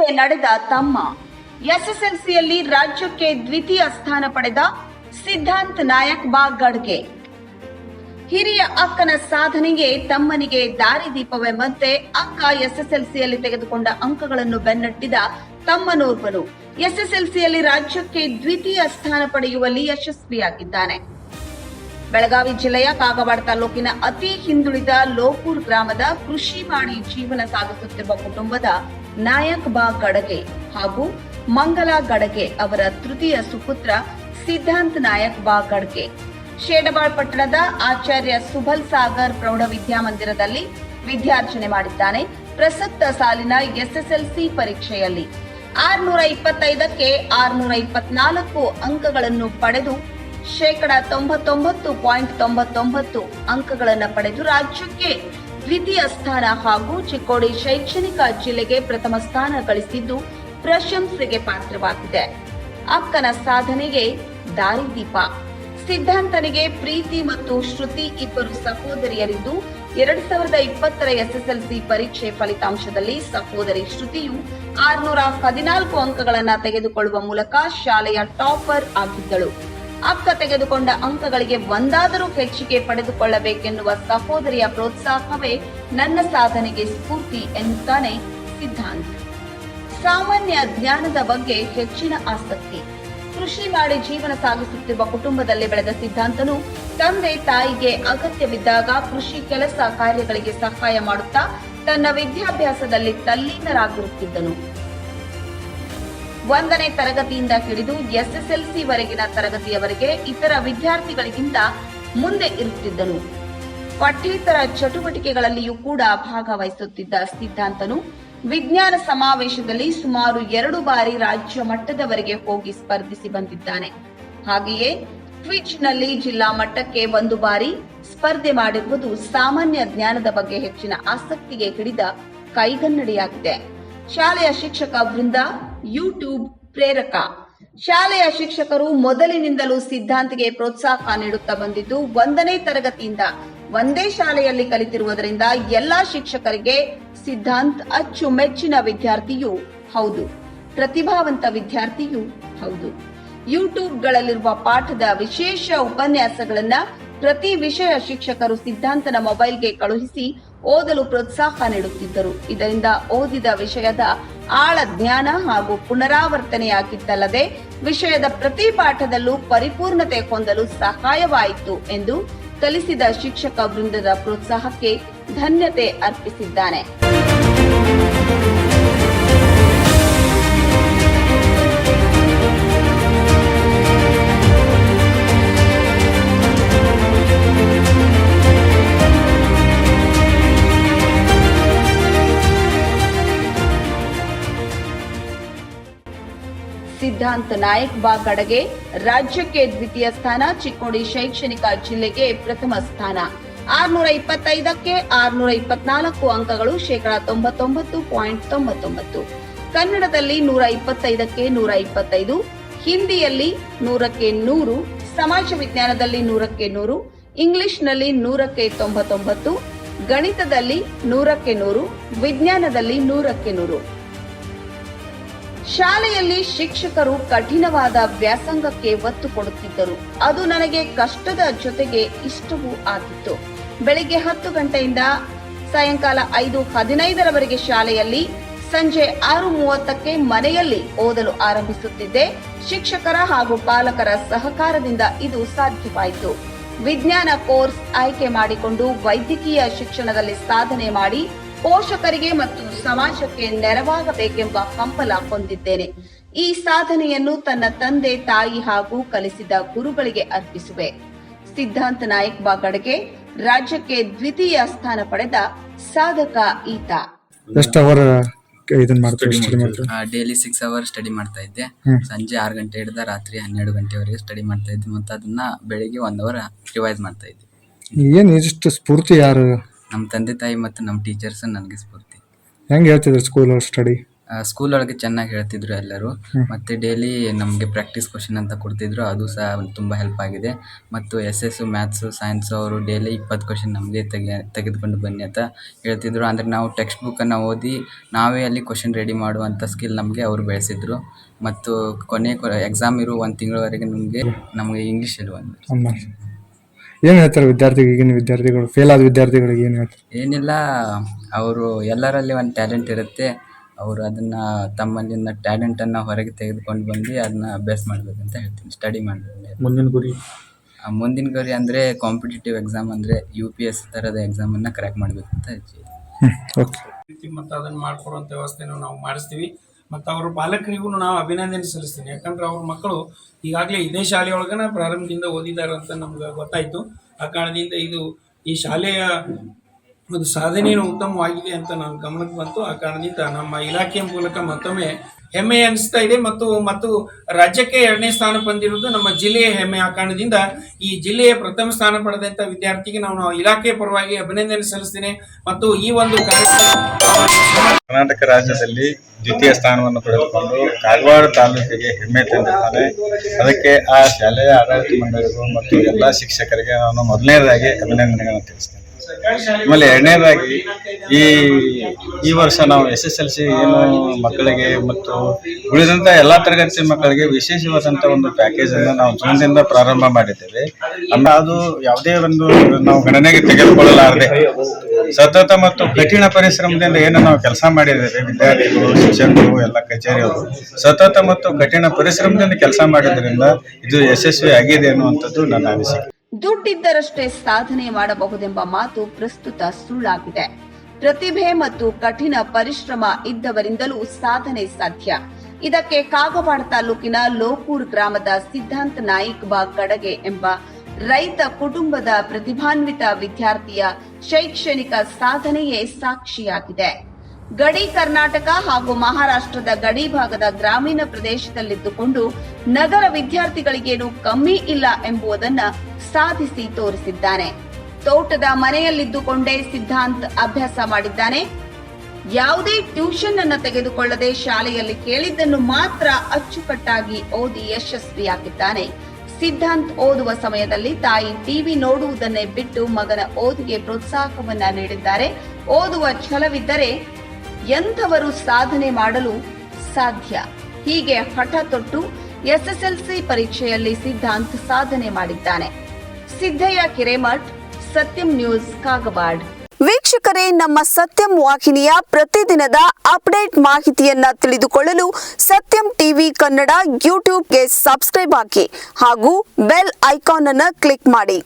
ತಕ್ಕಂತೆ ನಡೆದ ತಮ್ಮ ಎಸ್ಎಸ್ಎಲ್ಸಿಯಲ್ಲಿ ರಾಜ್ಯಕ್ಕೆ ದ್ವಿತೀಯ ಸ್ಥಾನ ಪಡೆದ ಸಿದ್ಧಾಂತ್ ನಾಯಕ್ ಬಾಗಡ್ಗೆ. ಹಿರಿಯ ಅಕ್ಕನ ಸಾಧನೆಗೆ ತಮ್ಮನಿಗೆ ದಾರಿದೀಪವೆಂಬಂತೆ ಅಕ್ಕ ಎಸ್ಎಸ್ಎಲ್ಸಿಯಲ್ಲಿ ತೆಗೆದುಕೊಂಡ ಅಂಕಗಳನ್ನು ಬೆನ್ನಟ್ಟಿದ ತಮ್ಮನೋರ್ವನು ಎಸ್ಎಸ್ಎಲ್ಸಿಯಲ್ಲಿ ರಾಜ್ಯಕ್ಕೆ ದ್ವಿತೀಯ ಸ್ಥಾನ ಪಡೆಯುವಲ್ಲಿ ಯಶಸ್ವಿಯಾಗಿದ್ದಾನೆ. ಬೆಳಗಾವಿ ಜಿಲ್ಲೆಯ ಕಾಗವಾಡ ತಾಲೂಕಿನ ಅತಿ ಹಿಂದುಳಿದ ಲೋಪೂರ್ ಗ್ರಾಮದ ಕೃಷಿ ಮಾಡಿ ಜೀವನ ಸಾಗಿಸುತ್ತಿರುವ ಕುಟುಂಬದ ನಾಯಕ್ ಬಾ ಗಡಗೆ ಹಾಗೂ ಮಂಗಲ ಗಡಗೆ ಅವರ ತೃತೀಯ ಸುಪುತ್ರ ಸಿದ್ಧಾಂತ್ ನಾಯಕ್ ಬಾ ಗಡ್ಗೆ ಶೇಡಬಾಳ್ ಪಟ್ಟಣದ ಆಚಾರ್ಯ ಸುಭಲ್ ಸಾಗರ್ ಪ್ರೌಢ ವಿದ್ಯಾಮಂದಿರದಲ್ಲಿ ವಿದ್ಯಾರ್ಜನೆ ಮಾಡಿದ್ದಾನೆ. ಪ್ರಸಕ್ತ ಸಾಲಿನ ಎಸ್ಎಸ್ಎಲ್ಸಿ ಪರೀಕ್ಷೆಯಲ್ಲಿ ಆರ್ನೂರ ಇಪ್ಪತ್ತೈದಕ್ಕೆ ಆರ್ನೂರ ಇಪ್ಪತ್ನಾಲ್ಕು ಅಂಕಗಳನ್ನು ಪಡೆದು ಶೇಕಡ ತೊಂಬತ್ತೊಂಬತ್ತು ಪಾಯಿಂಟ್ ತೊಂಬತ್ತೊಂಬತ್ತು ಅಂಕಗಳನ್ನು ಪಡೆದು ರಾಜ್ಯಕ್ಕೆ ದ್ವಿತೀಯ ಸ್ಥಾನ ಹಾಗೂ ಚಿಕ್ಕೋಡಿ ಶೈಕ್ಷಣಿಕ ಜಿಲ್ಲೆಗೆ ಪ್ರಥಮ ಸ್ಥಾನ ಗಳಿಸಿದ್ದು ಪ್ರಶಂಸೆಗೆ ಪಾತ್ರವಾಗಿದೆ. ಅಕ್ಕನ ಸಾಧನೆಗೆ ದಾರಿದೀಪ ಸಿದ್ಧಾಂತನಿಗೆ ಪ್ರೀತಿ ಮತ್ತು ಶ್ರುತಿ ಇಬ್ಬರು ಸಹೋದರಿಯರಿದ್ದು, ಎರಡ್ ಸಾವಿರದ ಇಪ್ಪತ್ತರ ಎಸ್ಎಸ್ಎಲ್ಸಿ ಪರೀಕ್ಷೆ ಫಲಿತಾಂಶದಲ್ಲಿ ಸಹೋದರಿ ಶ್ರುತಿಯು ಆರ್ನೂರ ಹದಿನಾಲ್ಕು ಅಂಕಗಳನ್ನು ತೆಗೆದುಕೊಳ್ಳುವ ಮೂಲಕ ಶಾಲೆಯ ಟಾಪರ್ ಆಗಿದ್ದಳು. ಅಕ್ಕ ತೆಗೆದುಕೊಂಡ ಅಂಕಗಳಿಗೆ ಒಂದಾದರೂ ಹೆಚ್ಚಿಗೆ ಪಡೆದುಕೊಳ್ಳಬೇಕೆನ್ನುವ ಸಹೋದರಿಯ ಪ್ರೋತ್ಸಾಹವೇ ನನ್ನ ಸಾಧನೆಗೆ ಸ್ಫೂರ್ತಿ ಎನ್ನುತ್ತಾನೆ ಸಿದ್ಧಾಂತ್. ಸಾಮಾನ್ಯ ಜ್ಞಾನದ ಬಗ್ಗೆ ಹೆಚ್ಚಿನ ಆಸಕ್ತಿ. ಕೃಷಿ ಮಾಡಿ ಜೀವನ ಸಾಗಿಸುತ್ತಿರುವ ಕುಟುಂಬದಲ್ಲಿ ಬೆಳೆದ ಸಿದ್ಧಾಂತನು ತಂದೆ ತಾಯಿಗೆ ಅಗತ್ಯವಿದ್ದಾಗ ಕೃಷಿ ಕೆಲಸ ಕಾರ್ಯಗಳಿಗೆ ಸಹಾಯ ಮಾಡುತ್ತಾ ತನ್ನ ವಿದ್ಯಾಭ್ಯಾಸದಲ್ಲಿ ತಲ್ಲೀನರಾಗಿರುತ್ತಿದ್ದನು. ಒಂದನೇ ತರಗತಿಯಿಂದ ಹಿಡಿದು ಎಸ್ಎಸ್ಎಲ್ಸಿ ವರೆಗಿನ ತರಗತಿಯವರೆಗೆ ಇತರ ವಿದ್ಯಾರ್ಥಿಗಳಿಗಿಂತ ಮುಂದೆ ಇರುತ್ತಿದ್ದನು ಪಠ್ಯೇತರ ಚಟುವಟಿಕೆಗಳಲ್ಲಿಯೂ ಕೂಡ ಭಾಗವಹಿಸುತ್ತಿದ್ದ ಸಿದ್ಧಾಂತನು ವಿಜ್ಞಾನ ಸಮಾವೇಶದಲ್ಲಿ ಸುಮಾರು ಎರಡು ಬಾರಿ ರಾಜ್ಯ ಮಟ್ಟದವರೆಗೆ ಹೋಗಿ ಸ್ಪರ್ಧಿಸಿ ಬಂದಿದ್ದಾನೆ. ಹಾಗೆಯೇ ಟ್ವಿಚ್ನಲ್ಲಿ ಜಿಲ್ಲಾ ಮಟ್ಟಕ್ಕೆ ಒಂದು ಬಾರಿ ಸ್ಪರ್ಧೆ ಮಾಡಿರುವುದು ಸಾಮಾನ್ಯ ಜ್ಞಾನದ ಬಗ್ಗೆ ಹೆಚ್ಚಿನ ಆಸಕ್ತಿಗೆ ಹಿಡಿದ ಕೈಗನ್ನಡಿಯಾಗಿದೆ. ಶಾಲೆಯ ಶಿಕ್ಷಕ ವೃಂದ, ಯೂಟ್ಯೂಬ್ ಪ್ರೇರಕ. ಶಾಲೆಯ ಶಿಕ್ಷಕರು ಮೊದಲಿನಿಂದಲೂ ಸಿದ್ಧಾಂತಿಗೆ ಪ್ರೋತ್ಸಾಹ ನೀಡುತ್ತಾ ಬಂದಿದ್ದು ಒಂದನೇ ತರಗತಿಯಿಂದ ಒಂದೇ ಶಾಲೆಯಲ್ಲಿ ಕಲಿತಿರುವುದರಿಂದ ಎಲ್ಲಾ ಶಿಕ್ಷಕರಿಗೆ ಸಿದ್ಧಾಂತ್ ಅಚ್ಚುಮೆಚ್ಚಿನ ವಿದ್ಯಾರ್ಥಿಯೂ ಹೌದು. ಪ್ರತಿಭಾವಂತ ವಿದ್ಯಾರ್ಥಿಯೂ ಹೌದು. ಯೂಟ್ಯೂಬ್ಗಳಲ್ಲಿರುವ ಪಾಠದ ವಿಶೇಷ ಉಪನ್ಯಾಸಗಳನ್ನ ಪ್ರತಿ ವಿಷಯ ಶಿಕ್ಷಕರು ಸಿದ್ಧಾಂತನ ಮೊಬೈಲ್ಗೆ ಕಳುಹಿಸಿ ಓದಲು ಪ್ರೋತ್ಸಾಹ ನೀಡುತ್ತಿದ್ದರು. ಇದರಿಂದ ಓದಿದ ವಿಷಯದ ಆಳ ಜ್ಞಾನ ಹಾಗೂ ಪುನರಾವರ್ತನೆಯಾಗಿದ್ದಲ್ಲದೆ ವಿಷಯದ ಪ್ರತಿ ಪಾಠದಲ್ಲೂ ಪರಿಪೂರ್ಣತೆ ಹೊಂದಲು ಸಹಾಯವಾಯಿತು ಎಂದು ಕಲಿಸಿದ ಶಿಕ್ಷಕ ವೃಂದದ ಪ್ರೋತ್ಸಾಹಕ್ಕೆ ಧನ್ಯತೆ ಅರ್ಪಿಸಿದ್ದಾನೆ. ಸಿದ್ಧಾಂತ್ ನಾಯಕ್ ಬಾಗಡಗೆ ರಾಜ್ಯಕ್ಕೆ ದ್ವಿತೀಯ ಸ್ಥಾನ, ಚಿಕ್ಕೋಡಿ ಶೈಕ್ಷಣಿಕ ಜಿಲ್ಲೆಗೆ ಪ್ರಥಮ ಸ್ಥಾನ. ಆರ್ನೂರ ಇಪ್ಪತ್ತೈದಕ್ಕೆ ಆರ್ನೂರ ಇಪ್ಪತ್ನಾಲ್ಕು ಅಂಕಗಳು ಶೇಕಡಾ ತೊಂಬತ್ತೊಂಬತ್ತು ಪಾಯಿಂಟ್ ತೊಂಬತ್ತೊಂಬತ್ತು. ಕನ್ನಡದಲ್ಲಿ ನೂರ ಇಪ್ಪತ್ತೈದಕ್ಕೆ ನೂರ ಇಪ್ಪತ್ತೈದು ಹಿಂದಿಯಲ್ಲಿ ನೂರಕ್ಕೆ ನೂರು, ಸಮಾಜ ವಿಜ್ಞಾನದಲ್ಲಿ ನೂರಕ್ಕೆ ನೂರು, ಇಂಗ್ಲಿಷ್ನಲ್ಲಿ ನೂರಕ್ಕೆ ತೊಂಬತ್ತೊಂಬತ್ತು, ಗಣಿತದಲ್ಲಿ ನೂರಕ್ಕೆ ನೂರು, ವಿಜ್ಞಾನದಲ್ಲಿ ನೂರಕ್ಕೆ ನೂರು. ಶಾಲೆಯಲ್ಲಿ ಶಿಕ್ಷಕರು ಕಠಿಣವಾದ ವ್ಯಾಸಂಗಕ್ಕೆ ಒತ್ತು ಕೊಡುತ್ತಿದ್ದರು. ಅದು ನನಗೆ ಕಷ್ಟದ ಜೊತೆಗೆ ಇಷ್ಟವೂ ಆಗಿತ್ತು. ಬೆಳಿಗ್ಗೆ ಹತ್ತು ಗಂಟೆಯಿಂದ ಸಾಯಂಕಾಲ ಐದು ಹದಿನೈದರವರೆಗೆ ಶಾಲೆಯಲ್ಲಿ ಸಂಜೆ ಆರು ಮೂವತ್ತಕ್ಕೆ ಮನೆಯಲ್ಲಿ ಓದಲು ಆರಂಭಿಸುತ್ತಿದ್ದೆ. ಶಿಕ್ಷಕರ ಹಾಗೂ ಪಾಲಕರ ಸಹಕಾರದಿಂದ ಇದು ಸಾಧ್ಯವಾಯಿತು. ವಿಜ್ಞಾನ ಕೋರ್ಸ್ ಆಯ್ಕೆ ಮಾಡಿಕೊಂಡು ವೈದ್ಯಕೀಯ ಶಿಕ್ಷಣದಲ್ಲಿ ಸಾಧನೆ ಮಾಡಿ ಪೋಷಕರಿಗೆ ಮತ್ತು ಸಮಾಜಕ್ಕೆ ನೆರವಾಗಬೇಕೆಂಬ ಹಂಬಲ ಹೊಂದಿದ್ದೇನೆ. ಈ ಸಾಧನೆಯನ್ನು ತನ್ನ ತಂದೆ ತಾಯಿ ಹಾಗೂ ಕಲಿಸಿದ ಗುರುಗಳಿಗೆ ಅರ್ಪಿಸುವೆ. ಸಿದ್ಧಾಂತ ನಾಯಕ್ ಬಾಗಡ್ಗೆ ರಾಜ್ಯಕ್ಕೆ ದ್ವಿತೀಯ ಸ್ಥಾನ ಪಡೆದ ಸಾಧಕ ಈತ. ಎಷ್ಟು ಅವರ್ ಇದನ್ನ ಮಾಡ್ತೀವಿ ಸ್ಟಡಿ ಮಾಡ್ತೀವಿ ಡೈಲಿ ಸಿಕ್ಸ್ ಅವರ್ ಸ್ಟಡಿ ಮಾಡ್ತಾ ಇದ್ದೆ. ಸಂಜೆ ಆರು ಗಂಟೆ ಹಿಡಿದ ರಾತ್ರಿ ಹನ್ನೆರಡು ಗಂಟೆವರೆಗೆ ಸ್ಟಡಿ ಮಾಡ್ತಾ ಇದ್ದೆ. ಮತ್ತು ಅದನ್ನ ಬೆಳಿಗ್ಗೆ ಒಂದ್ ಅವರ್ ರಿವೈಸ್ ಮಾಡ್ತಾ ಇದ್ದೆ. ಏನ್ ಇಷ್ಟು ಸ್ಫೂರ್ತಿ ಯಾರು? ನಮ್ಮ ತಂದೆ ತಾಯಿ ಮತ್ತು ನಮ್ಮ ಟೀಚರ್ಸ್ ನನಗೆ ಸ್ಫೂರ್ತಿ. ಹೆಂಗ್ ಹೇಳ್ತಿದ್ರು ಸ್ಕೂಲ್ ಸ್ಟಡಿ ಸ್ಕೂಲ್ ಒಳಗೆ ಚೆನ್ನಾಗಿ ಹೇಳ್ತಿದ್ರು ಎಲ್ಲರೂ. ಮತ್ತೆ ಡೈಲಿ ನಮಗೆ ಪ್ರಾಕ್ಟೀಸ್ ಕ್ವಶನ್ ಅಂತ ಕೊಡ್ತಿದ್ರು. ಅದು ಸಹ ತುಂಬಾ ಹೆಲ್ಪ್ ಆಗಿದೆ. ಮತ್ತು ಎಸ್ ಎಸ್ ಮ್ಯಾಥ್ಸ್ ಸೈನ್ಸ್ ಅವರು ಡೈಲಿ ಇಪ್ಪತ್ತು ಕ್ವಶನ್ ನಮಗೆ ತೆಗೆ ತೆಗೆದುಕೊಂಡು ಬನ್ನಿ ಅಂತ ಹೇಳ್ತಿದ್ರು. ಅಂದ್ರೆ ನಾವು ಟೆಕ್ಸ್ಟ್ ಬುಕ್ಕನ್ನು ಓದಿ ನಾವೇ ಅಲ್ಲಿ ಕ್ವಶನ್ ರೆಡಿ ಮಾಡುವಂಥ ಸ್ಕಿಲ್ ನಮಗೆ ಅವರು ಬೆಳೆಸಿದ್ರು. ಮತ್ತು ಕೊನೆ ಎಕ್ಸಾಮ್ ಇರೋ ಒಂದು ತಿಂಗಳವರೆಗೆ ನಮಗೆ ನಮಗೆ ಇಂಗ್ಲೀಷಲ್ಲಿ ಒಂದು ಏನು ಹೇಳ್ತಾರೆ ವಿದ್ಯಾರ್ಥಿಗಳು ಈಗಿನ ವಿದ್ಯಾರ್ಥಿಗಳು? ಫೇಲ್ ಆದ ವಿದ್ಯಾರ್ಥಿಗಳಿಗೆ ಏನು ಹೇಳ್ತಾರೆ? ಏನಿಲ್ಲ ಅವರು ಎಲ್ಲರಲ್ಲಿ ಒಂದು ಟ್ಯಾಲೆಂಟ್ ಇರುತ್ತೆ. ಅವರು ಅದನ್ನು ತಮ್ಮಲ್ಲಿನ ಟ್ಯಾಲೆಂಟನ್ನು ಹೊರಗೆ ತೆಗೆದುಕೊಂಡು ಬಂದು ಅದನ್ನ ಅಭ್ಯಾಸ ಮಾಡಬೇಕಂತ ಹೇಳ್ತೀನಿ ಸ್ಟಡಿ ಮಾಡ್ಬೇಕು ಮುಂದಿನ ಗುರಿ? ಮುಂದಿನ ಗುರಿ ಅಂದರೆ ಕಾಂಪಿಟೇಟಿವ್ ಎಕ್ಸಾಮ್ ಅಂದರೆ ಯು ಪಿ ಎಸ್ ಥರದ ಎಕ್ಸಾಮನ್ನು ಕ್ರ್ಯಾಕ್ ಮಾಡಬೇಕು ಅಂತ ಹೇಳ್ತೀವಿ. ಓಕೆ ರೀತಿ ಮತ್ತು ಅದನ್ನು ಮಾಡಿಕೊಡುವಂಥ ವ್ಯವಸ್ಥೆನೂ ನಾವು ಮಾಡಿಸ್ತೀವಿ. ಮತ್ತು ಅವ್ರ ಪಾಲಕರಿಗೂ ನಾವು ಅಭಿನಂದನೆ ಸಲ್ಲಿಸ್ತೀನಿ. ಯಾಕಂದ್ರೆ ಅವ್ರ ಮಕ್ಕಳು ಈಗಾಗಲೇ ಇದೇ ಶಾಲೆಯೊಳಗನ ಪ್ರಾರಂಭದಿಂದ ಓದಿದ್ದಾರೆ ಅಂತ ನಮ್ಗೆ ಗೊತ್ತಾಯಿತು. ಆ ಕಾರಣದಿಂದ ಇದು ಈ ಶಾಲೆಯ ಒಂದು ಸಾಧನೆಯೂ ಉತ್ತಮವಾಗಿದೆ ಅಂತ ನಾನು ಗಮನಕ್ಕೆ ಬಂತು. ಆ ಕಾರಣದಿಂದ ನಮ್ಮ ಇಲಾಖೆಯ ಮೂಲಕ ಮತ್ತೊಮ್ಮೆ ಹೆಮ್ಮೆ ಅನಿಸ್ತಾ ಇದೆ. ಮತ್ತು ಮತ್ತು ರಾಜ್ಯಕ್ಕೆ ಎರಡನೇ ಸ್ಥಾನ ಬಂದಿರುವುದು ನಮ್ಮ ಜಿಲ್ಲೆಯ ಹೆಮ್ಮೆ. ಆ ಕಾರಣದಿಂದ ಈ ಜಿಲ್ಲೆಯ ಪ್ರಥಮ ಸ್ಥಾನ ಪಡೆದಂಥ ವಿದ್ಯಾರ್ಥಿಗೆ ನಾವು ಇಲಾಖೆ ಪರವಾಗಿ ಅಭಿನಂದನೆ ಸಲ್ಲಿಸ್ತೇನೆ. ಮತ್ತು ಈ ಒಂದು ಕರ್ನಾಟಕ ರಾಜ್ಯದಲ್ಲಿ ದ್ವಿತೀಯ ಸ್ಥಾನವನ್ನು ಪಡೆದುಕೊಂಡು ಕಾಗವಾಡ ತಾಲೂಕಿಗೆ ಹೆಮ್ಮೆ ತಂದಿದ್ದಾನೆ ಅದಕ್ಕೆ ಆ ಶಾಲೆಯ ಆಡಳಿತ ಮಂಡಳಿಗೂ ಮತ್ತು ಎಲ್ಲ ಶಿಕ್ಷಕರಿಗೆ ನಾನು ಮೊದಲನೇದಾಗಿ ಅಭಿನಂದನೆಗಳನ್ನು ತಿಳಿಸ್ತೇನೆ. ಆಮೇಲೆ ಎರಡನೇದಾಗಿ ಈ ಈ ವರ್ಷ ನಾವು ಎಸ್ ಎಸ್ ಎಲ್ ಸಿ ಏನು ಮಕ್ಕಳಿಗೆ ಮತ್ತು ಉಳಿದಂಥ ಎಲ್ಲಾ ತರಗತಿ ಮಕ್ಕಳಿಗೆ ವಿಶೇಷವಾದಂಥ ಒಂದು ಪ್ಯಾಕೇಜ್ ಅನ್ನು ನಾವು ಜೂನ್ದಿಂದ ಪ್ರಾರಂಭ ಮಾಡಿದ್ದೇವೆ. ಅಂದ್ರೆ ಅದು ಯಾವುದೇ ಒಂದು ನಾವು ಗಣನೆಗೆ ತೆಗೆದುಕೊಳ್ಳಲಾರದೆ ಸತತ ಮತ್ತು ಕಠಿಣ ಪರಿಶ್ರಮದಿಂದ ಏನು ನಾವು ಕೆಲಸ ಮಾಡಿದ್ದೇವೆ, ವಿದ್ಯಾರ್ಥಿಗಳು, ಶಿಕ್ಷಕರು, ಎಲ್ಲ ಕಚೇರಿಯವರು ಸತತ ಮತ್ತು ಕಠಿಣ ಪರಿಶ್ರಮದಿಂದ ಕೆಲಸ ಮಾಡಿದ್ರಿಂದ ಇದು ಯಶಸ್ವಿ ಆಗಿದೆ ಅನ್ನುವಂಥದ್ದು ನನ್ನ ಅನಿಸಿಕೆ. ದುಡ್ಡಿದ್ದರಷ್ಟೇ ಸಾಧನೆ ಮಾಡಬಹುದೆಂಬ ಮಾತು ಪ್ರಸ್ತುತ ಸುಳ್ಳಾಗಿದೆ. ಪ್ರತಿಭೆ ಮತ್ತು ಕಠಿಣ ಪರಿಶ್ರಮ ಇದ್ದವರಿಂದಲೂ ಸಾಧನೆ ಸಾಧ್ಯ. ಇದಕ್ಕೆ ಕಾಗವಾಡ ತಾಲೂಕಿನ ಲೋಕೂರ್ ಗ್ರಾಮದ ಸಿದ್ಧಾಂತ ನಾಯಕ್ ಬಾ ಕಡಗೆ ಎಂಬ ರೈತ ಕುಟುಂಬದ ಪ್ರತಿಭಾನ್ವಿತ ವಿದ್ಯಾರ್ಥಿಯ ಶೈಕ್ಷಣಿಕ ಸಾಧನೆಯೇ ಸಾಕ್ಷಿಯಾಗಿದೆ. ಗಡಿ ಕರ್ನಾಟಕ ಹಾಗೂ ಮಹಾರಾಷ್ಟ್ರದ ಗಡಿ ಭಾಗದ ಗ್ರಾಮೀಣ ಪ್ರದೇಶದಲ್ಲಿದ್ದುಕೊಂಡು ನಗರ ವಿದ್ಯಾರ್ಥಿಗಳಿಗೇನು ಕಮ್ಮಿ ಇಲ್ಲ ಎಂಬುದನ್ನ ಸಾಧಿಸಿ ತೋರಿಸಿದ್ದಾನೆ. ತೋಟದ ಮನೆಯಲ್ಲಿದ್ದುಕೊಂಡೇ ಸಿದ್ಧಾಂತ್ ಅಭ್ಯಾಸ ಮಾಡಿದ್ದಾನೆ. ಯಾವುದೇ ಟ್ಯೂಷನ್ ಅನ್ನು ತೆಗೆದುಕೊಳ್ಳದೆ ಶಾಲೆಯಲ್ಲಿ ಕೇಳಿದ್ದನ್ನು ಮಾತ್ರ ಅಚ್ಚುಕಟ್ಟಾಗಿ ಓದಿ ಯಶಸ್ವಿಯಾಗಿದ್ದಾನೆ. ಸಿದ್ಧಾಂತ್ ಓದುವ ಸಮಯದಲ್ಲಿ ತಾಯಿ ಟಿವಿ ನೋಡುವುದನ್ನೇ ಬಿಟ್ಟು ಮಗನ ಓದಿಗೆ ಪ್ರೋತ್ಸಾಹವನ್ನ ನೀಡಿದ್ದಾರೆ. ಓದುವ ಛಲವಿದ್ದರೆ ಎಂಥವರು ಸಾಧನೆ ಮಾಡಲು ಸಾಧ್ಯ? ಹೀಗೆ ಹಠ ತೊಟ್ಟು ಎಸ್ಎಸ್ಎಲ್ಸಿ ಪರೀಕ್ಷೆಯಲ್ಲಿ ಸಿದ್ಧಾಂತ್ ಸಾಧನೆ ಮಾಡಿದ್ದಾನೆ. ಸಿದ್ದಯ್ಯ ಕಿರೇಮಠ್, ಸತ್ಯಂ ನ್ಯೂಸ್, ಕಾಗವಾಡ್. ವೀಕ್ಷಕರೇ, ನಮ್ಮ ಸತ್ಯಂ ವಾಹಿನಿಯ ಪ್ರತಿದಿನದ ಅಪ್ಡೇಟ್ ಮಾಹಿತಿಯನ್ನ ತಿಳಿದುಕೊಳ್ಳಲು ಸತ್ಯಂ ಟಿವಿ ಕನ್ನಡ ಯೂಟ್ಯೂಬ್ಗೆ ಸಬ್ಸ್ಕ್ರೈಬ್ ಹಾಕಿ ಹಾಗೂ ಬೆಲ್ ಐಕಾನ್ ಅನ್ನು ಕ್ಲಿಕ್ ಮಾಡಿ.